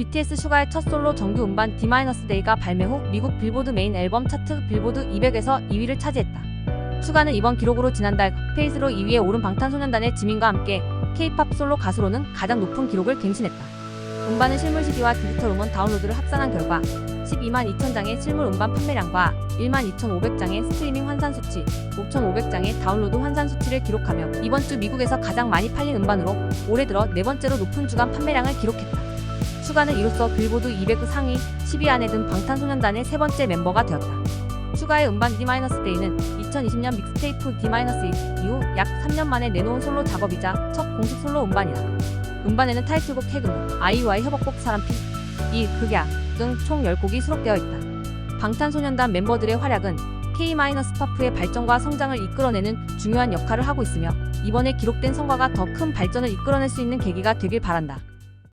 BTS 슈가의 첫 솔로 정규 음반 D-Day가 발매 후 미국 빌보드 메인 앨범 차트 빌보드 200에서 2위를 차지했다. 슈가는 이번 기록으로 지난달 페이스로 2위에 오른 방탄소년단의 지민과 함께 K-팝 솔로 가수로는 가장 높은 기록을 갱신했다. 음반은 실물 CD와 디지털 음원 다운로드를 합산한 결과 12만 2천 장의 실물 음반 판매량과 1만 2,500장의 스트리밍 환산 수치, 5,500장의 다운로드 환산 수치를 기록하며 이번 주 미국에서 가장 많이 팔린 음반으로 올해 들어 네 번째로 높은 주간 판매량을 기록했다. 슈가는 이로써 빌보드 200 상위 10위 안에 든 방탄소년단의 세 번째 멤버가 되었다. 슈가의 음반 D-Day는 2020년 믹스테이프 D-1 이후 약 3년 만에 내놓은 솔로 작업이자 첫 공식 솔로 음반이다. 음반에는 타이틀곡 태그, 아이유와의 협업곡 사람피, 이, 극야 등 총 10곡이 수록되어 있다. 방탄소년단 멤버들의 활약은 K-스파프의 발전과 성장을 이끌어내는 중요한 역할을 하고 있으며 이번에 기록된 성과가 더 큰 발전을 이끌어낼 수 있는 계기가 되길 바란다.